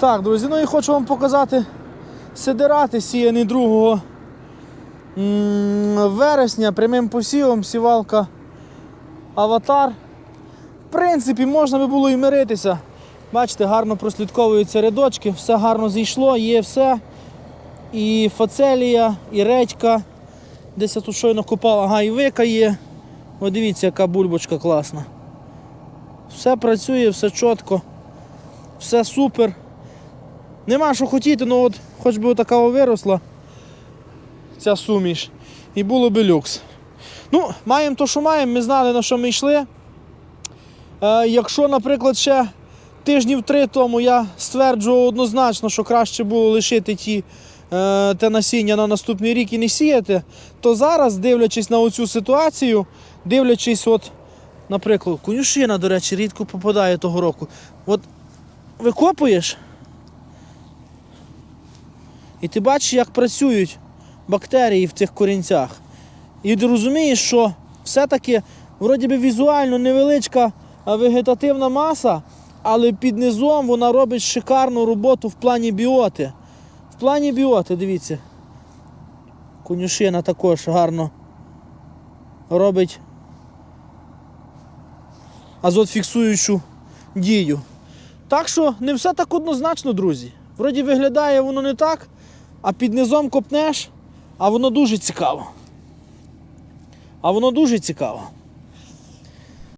Так, друзі, ну і хочу вам показати сидирати сіяний 2 вересня прямим посівом сівалка Аватар. В принципі, можна би було і миритися. Бачите, гарно прослідковуються рядочки, все гарно зійшло, є все. І фацелія, і редька. Десь я тут щойно купав, ага, і вика є. О, дивіться, яка бульбочка класна. Все працює, все чітко, все супер. Нема що хотіти, ну от хоч би така виросла ця суміш. І було би люкс. Ну, маємо то, що маємо, ми знали, на що ми йшли. Е, якщо, наприклад, ще тижнів три тому я стверджував однозначно, що краще було лишити ті, е, те насіння на наступний рік і не сіяти, то зараз, дивлячись на оцю ситуацію, дивлячись, от, наприклад, конюшина, до речі, рідко попадає того року. От викопуєш, і ти бачиш, як працюють бактерії в цих корінцях. І ти розумієш, що все-таки вроді би візуально невеличка вегетативна маса, але під низом вона робить шикарну роботу в плані біоти. В плані біоти, дивіться. Конюшина також гарно робить азотфіксуючу дію. Так що не все так однозначно, друзі. Вроді виглядає воно не так, а під низом копнеш, а воно дуже цікаво. А воно дуже цікаво.